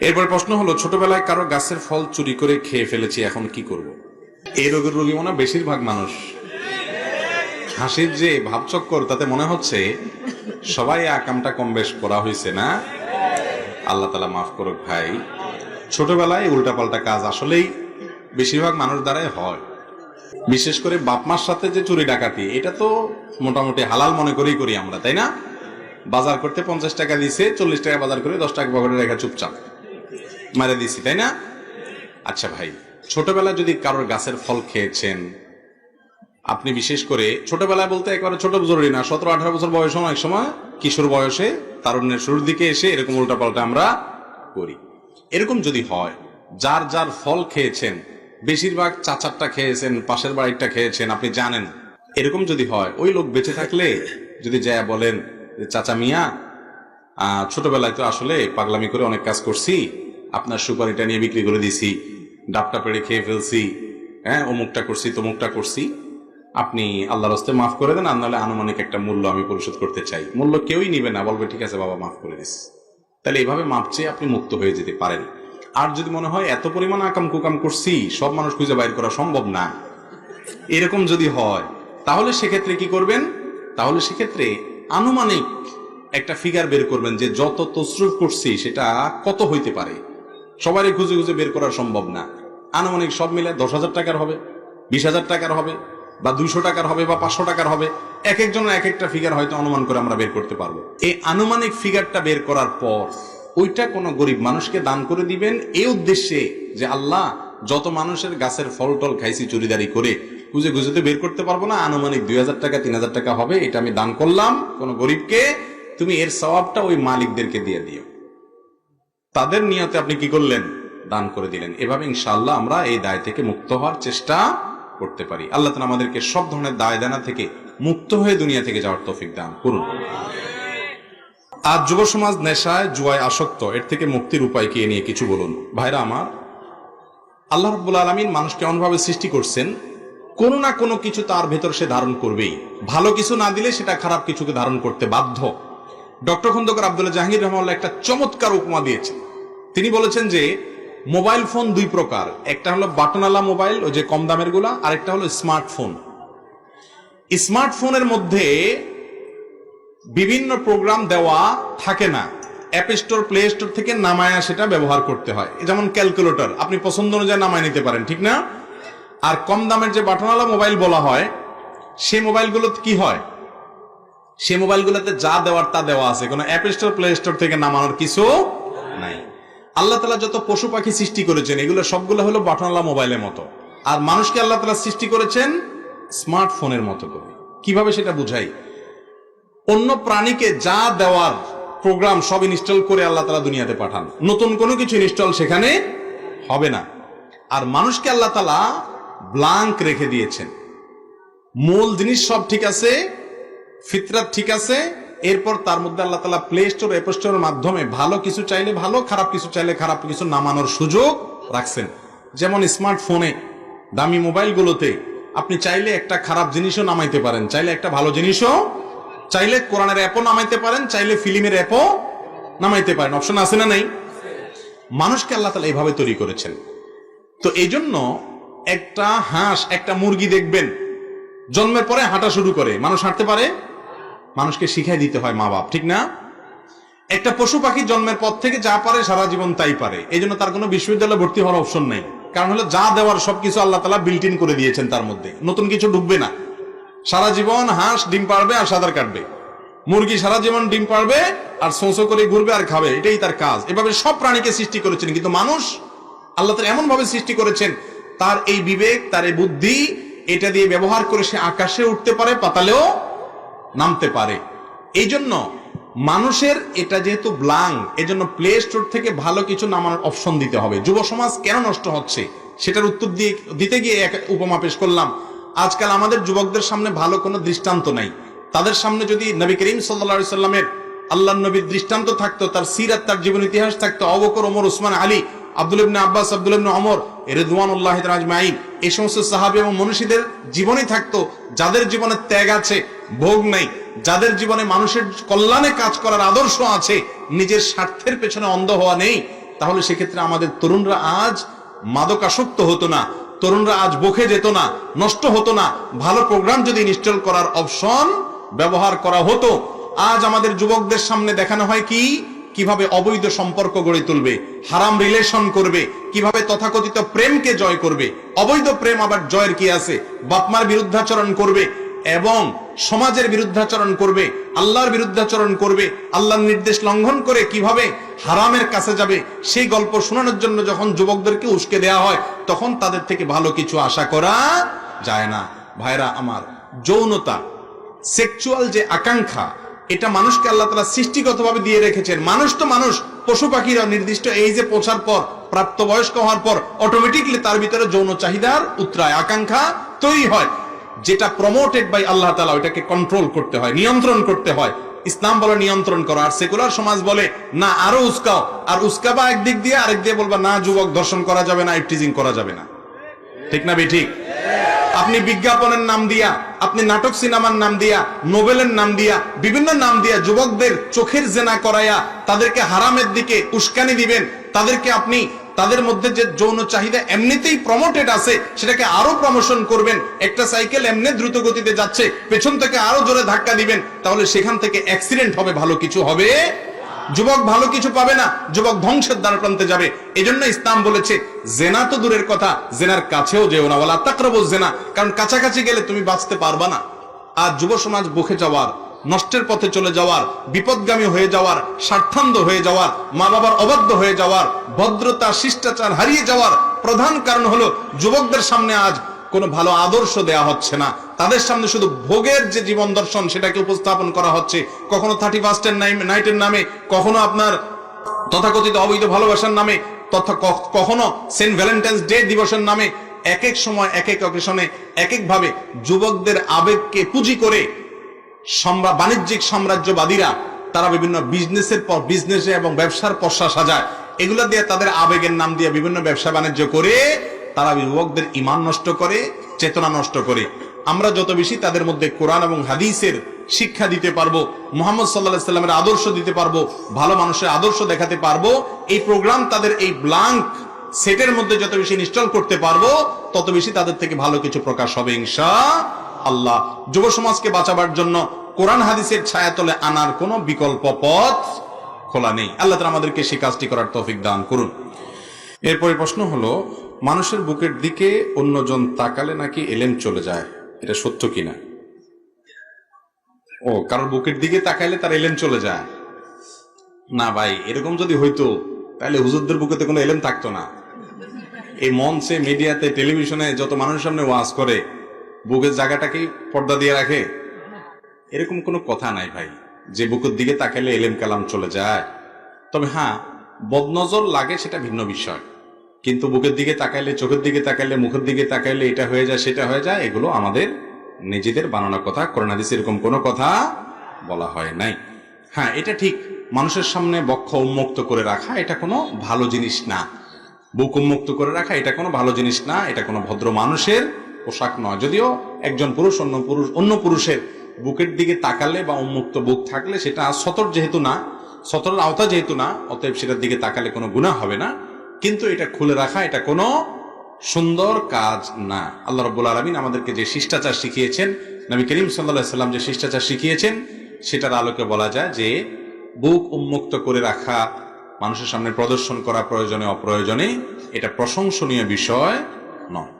এরপর প্রশ্ন হলো, ছোটবেলায় কারও গাছের ফল চুরি করে খেয়ে ফেলেছি, এখন কি করব। এই রোগের রোগী মনে বেশিরভাগ মানুষ। হাসির যে ভাবচক্কর তাতে মনে হচ্ছে সবাই আকামটা কম বেশ করা হয়েছে না? আল্লাহ তালা মাফ করুক ভাই। ছোটবেলায় উল্টাপাল্টা কাজ আসলেই বেশিরভাগ মানুষ দ্বারাই হয়। বিশেষ করে বাপ মার সাথে যে চুরি ডাকাতি, এটা তো মোটামুটি হালাল মনে করেই করি আমরা, তাই না? বাজার করতে পঞ্চাশ টাকা দিছে, চল্লিশ টাকা বাজার করে দশ টাকা পকেটে রেখা চুপচাপ। মারে দিছি, তাই না? আচ্ছা ভাই ছোটবেলায় যদি কারোর গাছের ফল খেয়েছেন, আপনি বিশেষ করে ছোটবেলায় বলতে একবারে ছোট জরুরি না, সতেরো, আঠারো বছর বয়স অনেক সময়, কিশোর বয়সে তারুণ্যের শুরুর দিকে এসে এরকম উল্টাপাল্টা আমরা করি। এরকম যদি হয়, যার যার ফল খেয়েছেন, বেশিরভাগ চাচারটা খেয়েছেন, পাশের বাড়িটা খেয়েছেন, আপনি জানেন, এরকম যদি হয়, ওই লোক বেঁচে থাকলে যদি যা বলেন চাচা মিয়া ছোটবেলায় তো আসলে পাগলামি করে অনেক কাজ করছি আপনার সুপারিটা নিয়ে বিক্রি করে দিছি, ডাবটা পেড়ে খেয়ে ফেলছি হ্যাঁ অমুকটা করছি, তমুকটা করছি। আপনি আল্লাহ রস্তে মাফ করে দেন, আর নাহলে আনুমানিক একটা মূল্য আমি পরিশোধ করতে চাই। মূল্য কেউই নিবে না, বলবে, ঠিক আছে বাবা, মাফ করে দিস। তাহলে এইভাবে মাপ চেয়ে আপনি মুক্ত হয়ে যেতে পারেন। আর যদি মনে হয় এত পরিমাণ আকাম কুকাম করছি, সব মানুষ খুঁজে বাইর করা সম্ভব না। এরকম যদি হয়, তাহলে সেক্ষেত্রে কি করবেন? তাহলে সেক্ষেত্রে আনুমানিক একটা ফিগার বের করবেন যে যত তসরুফ করছি, সেটা কত হইতে পারে। সবারই খুঁজে খুঁজে বের করা সম্ভব না। আনুমানিক সব মিলে দশ হাজার টাকার হবে, বিশ হাজার টাকার হবে, বা দুইশো টাকার হবে, বা পাঁচশো টাকার হবে, এক একজনের এক একটা ফিগার হয়তো অনুমান করে আমরা বের করতে পারব। এই আনুমানিক ফিগারটা বের করার পর, ওইটা কোনো গরিব মানুষকে দান করে দিবেন এই উদ্দেশ্যে যে, আল্লাহ, যত মানুষের গাছের ফল টল খাইছি চুরিদারি করে, খুঁজে খুঁজে তো বের করতে পারব না, আনুমানিক দুই হাজার টাকা, তিন হাজার টাকা হবে, এটা আমি দান করলাম কোনো গরিবকে, তুমি এর সওয়াবটা ওই মালিকদেরকে দিয়ে দিও। তাদের নিয়তে আপনি কি করলেন? দান করে দিলেন। এভাবে ইনশাআল্লাহ আমরা এই দায় থেকে মুক্ত হওয়ার চেষ্টা করতে পারি। আল্লাহ তালা আমাদেরকে সব ধরনের দায় দানা থেকে মুক্ত হয়ে দুনিয়া থেকে যাওয়ার তৌফিক দান করুন। আজ যুব সমাজ নেশায় জুয়ায় আসক্ত এর থেকে মুক্তির উপায় কি নিয়ে কিছু বলুন? ভাইরা আমার আল্লাহ রব্বুল আলমিন মানুষকে এমনভাবে সৃষ্টি করছেন কোনো না কোনো কিছু তার ভেতর সে ধারণ করবেই। ভালো কিছু না দিলে সেটা খারাপ কিছুকে ধারণ করতে বাধ্য। ডক্টর খন্দকার আব্দুল্লাহ জাহাঙ্গীর রহমাল্লাহ একটা চমৎকার উপমা দিয়েছেন। তিনি বলেছেন যে, মোবাইল ফোন দুই প্রকার। একটা হলো বাটনওয়ালা মোবাইল, ওই যে কম দামেরগুলা, আরেকটা হলো স্মার্টফোন। স্মার্টফোনের মধ্যে বিভিন্ন প্রোগ্রাম দেওয়া থাকে না। অ্যাপ স্টোর, প্লে স্টোর থেকে নামায়া সেটা ব্যবহার করতে হয়। যেমন ক্যালকুলেটর, আপনি পছন্দ অনুযায়ী নামায় নিতে পারেন, ঠিক না? আর কম দামের যে বাটনওয়ালা মোবাইল বলা হয়, সেই মোবাইলগুলো কি হয়? সে মোবাইলগুলোতে যা দেওয়ার তা দেওয়া আছে। কোনো অ্যাপ স্টোর, প্লে স্টোর থেকে নামানোর কিছু আল্লাহ তালা যত পশু পাখি সৃষ্টি করেছেন, এগুলো সবগুলো হলো বাটনওয়ালা মোবাইলের মতো। আর মানুষকে আল্লাহ তালা সৃষ্টি করেছেন স্মার্টফোনের মতো করে। কীভাবে সেটা বুঝাই? অন্য প্রাণীকে যা দেওয়ার প্রোগ্রাম সব ইনস্টল করে আল্লাহ তালা দুনিয়াতে পাঠান। নতুন কোনো কিছু ইনস্টল সেখানে হবে না। আর মানুষকে আল্লাহ তালা ব্লাঙ্ক রেখে দিয়েছেন। মূল জিনিস সব ঠিক আছে, ফিতরাত ঠিক আছে এরপর তার মধ্যে আল্লাহ তালা প্লে স্টোর অ্যাপ স্টোরের মাধ্যমে ভালো কিছু চাইলে ভালো, খারাপ কিছু চাইলে খারাপ কিছু নামানোর সুযোগ রাখছেন। যেমন স্মার্টফোনে দামি মোবাইলগুলোতে আপনি চাইলে একটা খারাপ জিনিসও নামাইতে পারেন, চাইলে একটা ভালো জিনিসও, চাইলে কোরআনের অ্যাপও নামাইতে পারেন, চাইলে ফিল্মের অ্যাপও নামাইতে পারেন। অপশন আছে না নাই? মানুষকে আল্লাহ তালা এইভাবে তৈরি করেছেন। তো এই জন্য একটা হাঁস, একটা মুরগি দেখবেন, জন্মের পরে হাঁটা শুরু করে। মানুষ হাঁটতে পারে? মানুষকে শিখাই দিতে হয় মা বাপ, ঠিক না? একটা পশু পাখি জন্মের পর থেকে যা পারে সারা জীবন তাই পারে। এই জন্য তার কোনো বিশ্ববিদ্যালয়ে ভর্তি হওয়ার অপশন নেই। কারণ হলো যা দেওয়ার সবকিছু আল্লাহ তালা বিল্ট ইন করে দিয়েছেন তার মধ্যে। নতুন কিছু ঢুকবে না। সারা জীবন হাঁস, ডিম পারবে আর সাঁতার কাটবে। মুরগি সারা জীবন ডিম পারবে আর সোঁসো করে ঘুরবে আর খাবে, এটাই তার কাজ। এভাবে সব প্রাণীকে সৃষ্টি করেছেন। কিন্তু মানুষ আল্লাহ তালা এমন ভাবে সৃষ্টি করেছেন, তার এই বিবেক, তার এই বুদ্ধি, এটা দিয়ে ব্যবহার করে সে আকাশে উঠতে পারে, পাতালেও নামতে পারে। এই জন্য মানুষের এটা যেহেতু ব্লাং এজন্য প্লে স্টোর থেকে ভালো কিছু নামানোর অপশন দিতে হবে। যুব সমাজ কেন নষ্ট হচ্ছে? সেটার উত্তর দিয়ে, দিতে গিয়ে এক উপমা পেশ করলাম। আজকাল আমাদের যুবকদের সামনে ভালো কোনো দৃষ্টান্ত নাই। তাদের সামনে যদি নবী করিম সাল্লা সাল্লামের আল্লাহ নবীর দৃষ্টান্ত থাকতো, তার সিরাত, তার জীবন ইতিহাস থাকতো অবকর ওমর, উসমান, আলী, আব্দুল ইবনে আব্বাস, আব্দুল ইবনে অমর রেদওয়ানুল্লাহ রাজমাইন এই সমস্ত সাহাবি এবং মনীষীদের জীবনই থাকতো, যাদের জীবনে ত্যাগ আছে, ভোগ নাই, যাদের জীবনে মানুষের কল্যাণে কাজ করার আদর্শ আছে, নিজের স্বার্থের পেছনে অন্ধ হওয়া নেই, তাহলে সেক্ষেত্রে আমাদের তরুণরা আজ মাদকাসক্ত হতো না, তরুণরা আজ বকে যেত না, নষ্ট হতো না, ভালো প্রোগ্রাম যদি ইনস্টল করার অপশন ব্যবহার করা হতো। আজ আমাদের যুবকদের সামনে দেখানো হয় কি? কীভাবে অবৈধ সম্পর্ক গড়ে তুলবে, হারাম রিলেশন করবে, কীভাবে তথাকথিত প্রেমকে জয় করবে, অবৈধ প্রেম আবার জয়ের কি আছে, বাপমার বিরুদ্ধাচরণ করবে এবং সমাজের বিরুদ্ধাচরণ করবে, আল্লাহর বিরুদ্ধাচরণ করবে, আল্লাহর নির্দেশ লঙ্ঘন করে কীভাবে হারামের কাছে যাবে, সেই গল্প শোনানোর জন্য যখন যুবকদেরকে উস্কে দেয়া হয়, তখন তাদের থেকে ভালো কিছু আশা করা যায় না। ভাইরা আমার, যৌনতা সেক্সুয়াল যে আকাঙ্ক্ষা এটা মানুষকে আল্লাহ তালা সৃষ্টিগতভাবে দিয়ে রেখেছেন। মানুষ তো মানুষ, পশু পাখিরা নির্দিষ্ট এই যে পৌঁছার পর, প্রাপ্তবয়স্ক হওয়ার পর অটোমেটিকলি তার ভিতরে যৌন চাহিদার উত্তরায় আকাঙ্ক্ষা তৈরি হয়। যেটা প্রমোটেড বাই আল্লাহ তালা ওইটাকে কন্ট্রোল করতে হয়, নিয়ন্ত্রণ করতে হয়। ইসলাম বলে নিয়ন্ত্রণ করা, আর সেকুলার সমাজ বলে না, আরও উস্কাও। আর উস্কাবা একদিক দিয়ে, আরেক দিয়ে বলবা, না, যুবক, দর্শন করা যাবে না করা যাবে না। ঠিক না বে ঠিক আপনি বিজ্ঞাপনের নাম দিয়া আপনি নাটক সিনেমার নাম দিয়া, নোবেলের নাম দিয়া, বিভিন্ন নাম দিয়া যুবকদের চোখের জেনা করাইয়া তাদেরকে হারামের দিকে উস্কানি দিবেন, তাদেরকে আপনি, তাদের মধ্যে যে যৌন চাহিদা এমনিতেই প্রমোটেড আছে, সেটাকে আরও প্রমোশন করবেন, একটা সাইকেল এমনি দ্রুত গতিতে যাচ্ছে, পেছন থেকে আরও জোরে ধাক্কা দিবেন, তাহলে সেখান থেকে অ্যাক্সিডেন্ট হবে, ভালো কিছু হবে। যুবক ভালো কিছু পাবে না, যুবক ধ্বংসের দ্বার প্রান্তে যাবে। এজন্য ইসলাম বলেছে, জেনা তো দূরের কথা, জেনার কাছেও যেও না। বলা তাকরব জেনা, কারণ কাছাকাছি গেলে তুমি বাঁচতে পারবা না। আর যুব সমাজ বুকে যাওয়ার, নষ্টের পথে চলে যাওয়ার, বিপদগামী হয়ে যাওয়ার, স্বার্থান্ধ হয়ে যাওয়ার মা বাবার অবাধ্য হয়ে যাওয়ার, ভদ্রতা, শিষ্টাচার হারিয়ে যাওয়ার প্রধান কারণ হলো, যুবকদের সামনে আজ কোনো ভালো আদর্শ দেয়া হচ্ছে না। তাদের সামনে শুধু ভোগের যে জীবন দর্শন, সেটাকে উপস্থাপন করা হচ্ছে। কখনো থার্টি ফার্স্টের নাইটের নামে কখনো আপনার তথাকথিত অবৈধ ভালোবাসার নামে, তথা কখনো সেন্ট ভ্যালেন্টাইন্স ডে দিবসের নামে এক এক সময় এক এক অকেশনে এক এক ভাবে যুবকদের আবেগকে পুঁজি করে সম্রা- বাণিজ্যিক সাম্রাজ্যবাদীরা, তারা বিভিন্ন বিজনেসের পর বিজনেসে এবং ব্যবসার পশ্চা সাজায়। এগুলো দিয়ে তাদের আবেগের নাম দিয়ে বিভিন্ন ব্যবসা বাণিজ্য করে তারা যুবকদের ইমান নষ্ট করে, চেতনা নষ্ট করে। আমরা যত বেশি তাদের মধ্যে কোরআন এবং হাদিসের শিক্ষা দিতে পারব, মোহাম্মদ সাল্লাহ সাল্লামের আদর্শ দিতে পারব, ভালো মানুষের আদর্শ দেখাতে পারব, এই প্রোগ্রাম তাদের এই ব্লাঙ্ক সেটের মধ্যে যত বেশি ইনস্টল করতে পারব, তত বেশি তাদের থেকে ভালো কিছু প্রকাশ হবে ইনশা আল্লাহ যুব সমাজকে বাঁচাবার জন্য কোরআন হাদিসের ছায়াতলে আনার কোনো বিকল্প পথ খোলা নেই। আল্লাহ তাআলা আমাদেরকে সেই কাজটি করার তৌফিক দান করুন। এরপরে প্রশ্ন হলো মানুষের বুকের দিকে অন্যজন তাকালে নাকি এলেম চলে যায়। এটা সত্য কিনা? ও, কারোর বুকের দিকে তাকাইলে তার এলেম চলে যায়। না ভাই, এরকম যদি হইতো, তাহলে হুজুরদের বুকে তো কোনো এলেম থাকতো না। এই মঞ্চে, মিডিয়াতে, টেলিভিশনে যত মানুষের সামনে ওয়াজ করে, বুকের জায়গাটাকে পর্দা দিয়ে রাখে? এরকম কোনো কথা নাই ভাই। যে বুকের দিকে তাকাইলে এলেম কালাম চলে যায়। তবে হ্যাঁ বদনজর লাগে সেটা ভিন্ন বিষয়। কিন্তু বুকের দিকে তাকাইলে, চোখের দিকে তাকাইলে, মুখের দিকে তাকাইলে এটা হয়ে যায়, সেটা হয়ে যায়, এগুলো আমাদের নিজেদের বানানো কথা। করোনাদিস এরকম কোনো কথা বলা হয় নাই। হ্যাঁ এটা ঠিক। মানুষের সামনে বক্ষ উন্মুক্ত করে রাখা, এটা কোনো ভালো জিনিস না। বুক উন্মুক্ত করে রাখা, এটা কোনো ভালো জিনিস না, এটা কোনো ভদ্র মানুষের পোশাক নয়। যদিও একজন পুরুষ অন্য পুরুষ, অন্য পুরুষের বুকের দিকে তাকালে বা উন্মুক্ত বুক থাকলে সেটা সতর যেহেতু না, সতরের আওতা যেহেতু না, অতএব সেটার দিকে তাকালে কোনো গুণা হবে না। কিন্তু এটা খুলে রাখা এটা কোনো সুন্দর কাজ না। আল্লাহ রব্বুল আলমিন আমাদেরকে যে শিষ্টাচার শিখিয়েছেন, নবী করিম সাল্লা সাল্লাম যে শিষ্টাচার শিখিয়েছেন, সেটার আলোকে বলা যায় যে বুক উন্মুক্ত করে রাখা, মানুষের সামনে প্রদর্শন করা প্রয়োজনে অপ্রয়োজনে এটা প্রশংসনীয় বিষয় নয়।